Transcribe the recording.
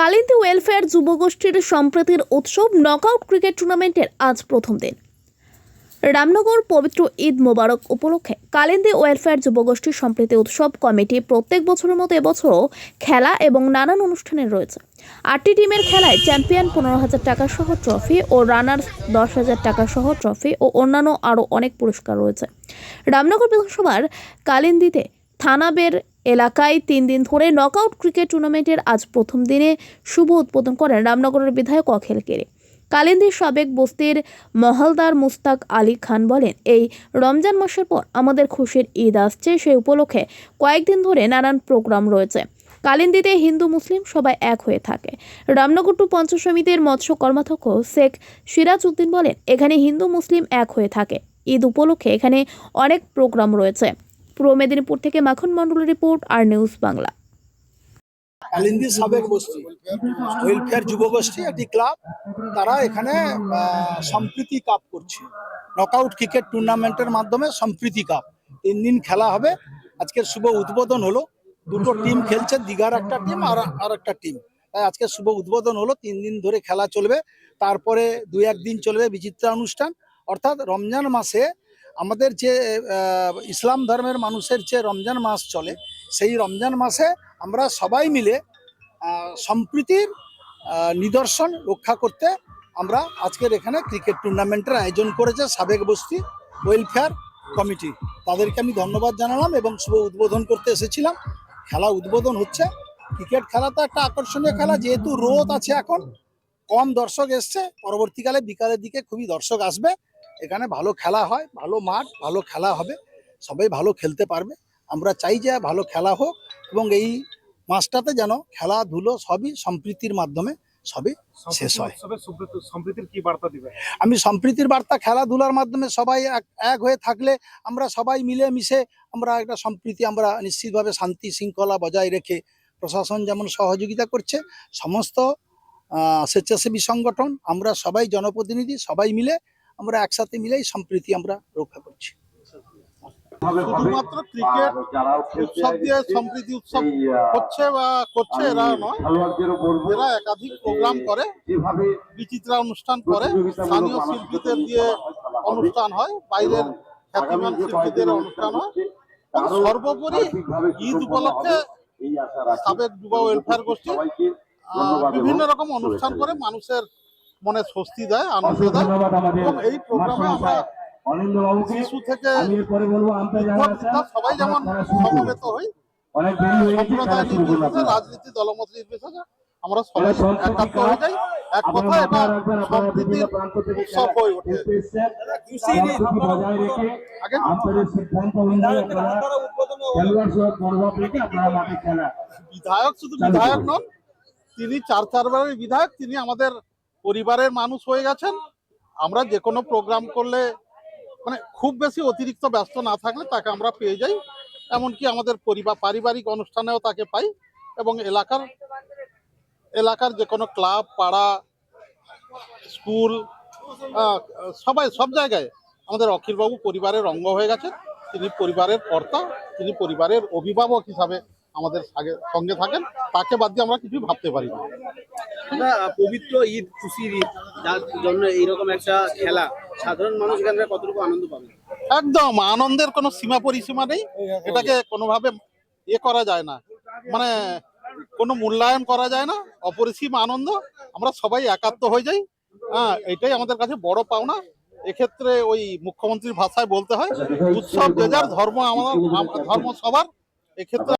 Kalindi welfare যুবগোষ্ঠীর সম্প্রীতির উৎসব knockout cricket টুর্নামেন্টের আজ প্রথম দিন। রামনগর পবিত্র ঈদ মোবারক উপলক্ষে কালিন্দী ওয়েলফেয়ার যুবগোষ্ঠীর সম্প্রীতি উৎসব কমিটি প্রত্যেক বছরের মতো এবছরও খেলা এবং নানান অনুষ্ঠানে রয়েছে। আটটি টিমের খেলায় চ্যাম্পিয়ন পনেরো হাজার টাকা সহ ট্রফি ও রানার্স দশ হাজার টাকা সহ ট্রফি ও অন্যান্য আরও অনেক পুরস্কার রয়েছে। রামনগর বিধানসভার কালিন্দিতে থানাবের এলাকায় তিন দিন ধরে নকআউট ক্রিকেট টুর্নামেন্টের আজ প্রথম দিনে শুভ উদ্বোধন করেন রামনগরের বিধায়ক অখিল কেরে। কালিন্দির সাবেক বস্তির মহলদার মুস্তাক আলী খান বলেন, এই রমজান মাসের পর আমাদের খুশির ঈদ আসছে, সেই উপলক্ষে কয়েকদিন ধরে নানান প্রোগ্রাম রয়েছে। কালিন্দিতে হিন্দু, মুসলিম সবাই এক হয়ে থাকে। রামনগর টু পঞ্চ সমিতির মৎস্য কর্মাধ্যক্ষ শেখ সিরাজ উদ্দিন বলেন, এখানে হিন্দু, মুসলিম এক হয়ে থাকে। ঈদ উপলক্ষে এখানে অনেক প্রোগ্রাম রয়েছে। পূর্ব মেদিনীপুর থেকে মাখন মণ্ডলের রিপোর্ট, আর নিউজ বাংলা। কালিন্দি সাবেক বস্তি ওয়েলফেয়ার যুবগোষ্ঠী একটি ক্লাব তারা এখানে সম্প্রীতি কাপ করছে। নকআউট ক্রিকেট টুর্নামেন্টের মাধ্যমে সম্প্রীতি কাপ তিন দিন খেলা হবে। আজকের শুভ উদ্বোধন হলো। দুটো টিম খেলছে, দীঘার একটা টিম আর আর একটা টিম তাই আজকে শুভ উদ্বোধন হলো। তিন দিন ধরে খেলা চলবে। তারপরে দুই একদিন চলবে বিচিত্রা অনুষ্ঠান। অর্থাৎ রমজান মাসে আমাদের যে ইসলাম ধর্মের মানুষের যে রমজান মাস চলে, সেই রমজান মাসে আমরা সবাই মিলে সম্প্রীতির নিদর্শন রক্ষা করতে আমরা আজকের এখানে ক্রিকেট টুর্নামেন্টের আয়োজন করেছে সাবেক বস্তি ওয়েলফেয়ার কমিটি। তাদেরকে আমি ধন্যবাদ জানালাম এবং শুভ উদ্বোধন করতে এসেছিলাম। খেলা উদ্বোধন হচ্ছে। ক্রিকেট খেলা তো একটা আকর্ষণীয় খেলা, যেহেতু রোদ আছে এখন, কম দর্শক এসছে। পরবর্তীকালে বিকালের দিকে খুবই দর্শক আসবে। এখানে ভালো খেলা হয় ভালো মাঠ ভালো খেলা হবে সবাই ভালো খেলতে পারবে আমরা চাই যে ভালো খেলা হোক এবং এই মাসটাতে যেন খেলাধুলো সবই সম্প্রীতির মাধ্যমে সবই শেষ হয়। সম্প্রীতির কি বার্তা দিবে আমি সম্প্রীতির বার্তা খেলাধুলার মাধ্যমে সবাই এক এক হয়ে থাকলে আমরা সবাই মিলে মিশে আমরা একটা সম্প্রীতি আমরা নিশ্চিতভাবে শান্তি শৃঙ্খলা বজায় রেখে প্রশাসন যেমন সহযোগিতা করছে সমস্ত স্বেচ্ছাসেবী সংগঠন আমরা সবাই জনপ্রতিনিধি সবাই মিলে আমরা একসাথে মিলেই সম্প্রীতি আমরা রক্ষা করছি। শুধুমাত্র ক্রিকেট উৎসব দিয়ে সম্প্রীতি উৎসব হচ্ছে বা করছে এরা নয়। এরা একাধিক প্রোগ্রাম করে বিচিত্রা অনুষ্ঠান করে স্থানীয় শিল্পীদের দিয়ে অনুষ্ঠান হয় বাইরের খ্যাতিমান শিল্পীদের অনুষ্ঠান হয়। সর্বোপরি ঈদ উপলক্ষে সাবেক যুব ওয়েলফেয়ার গোষ্ঠী বিভিন্ন রকম অনুষ্ঠান করে মানুষের মনে স্বস্তি দেয় আনন্দ দেয়। এবং এই প্রোগ্রামে আমরা শিশু থেকে সবাই যেমন সমবেত হই সম্প্রদায় নির্বিশেষে রাজনীতি দলমত নির্বিশেষে আমরা সবাই একাত্ম হয়ে যাই। এক কথা এটা সম্প্রীতির উৎসব হয়ে ওঠে। বিধায়ক শুধু বিধায়ক নন তিনি চার চারবারের বিধায়ক তিনি আমাদের পরিবারের মানুষ হয়ে গেছেন, আমরা যে কোনো প্রোগ্রাম করলে মানে খুব বেশি অতিরিক্ত ব্যস্ত না থাকলে তাকে আমরা পেয়ে যাই, এমনকি আমাদের পরিবার, পারিবারিক অনুষ্ঠানেও তাকে পাই এবং এলাকার এলাকার যে কোনো ক্লাব পাড়া স্কুল সবাই, সব জায়গায় আমাদের অখিলবাবু পরিবারের অঙ্গ হয়ে গেছে, তিনি পরিবারের কর্তা, তিনি পরিবারের অভিভাবক হিসাবে আমাদের সঙ্গে থাকেন, তাকে বাদ দিয়ে আমরা কিছুই ভাবতে পারি না। পবিত্র ঈদ, খুশির ঈদ, যার জন্য এইরকম একটা খেলা। সাধারণ মানুষ এখান কতটুকু আনন্দ পাবে? একদম, আনন্দের কোনো সীমা পরিসীমা নেই। এটাকে কোনোভাবে ইয়ে করা যায় না। মানে কোনো মূল্যায়ন করা যায় না। অপরিসীম আনন্দ। আমরা সবাই একাত্ম হয়ে যাই। হ্যাঁ এটাই আমাদের কাছে বড় পাওনা। এক্ষেত্রে ওই মুখ্যমন্ত্রীর ভাষায় বলতে হয়, উৎসব যে যার ধর্ম আমার আম- ধর্ম সবার, এক্ষেত্রে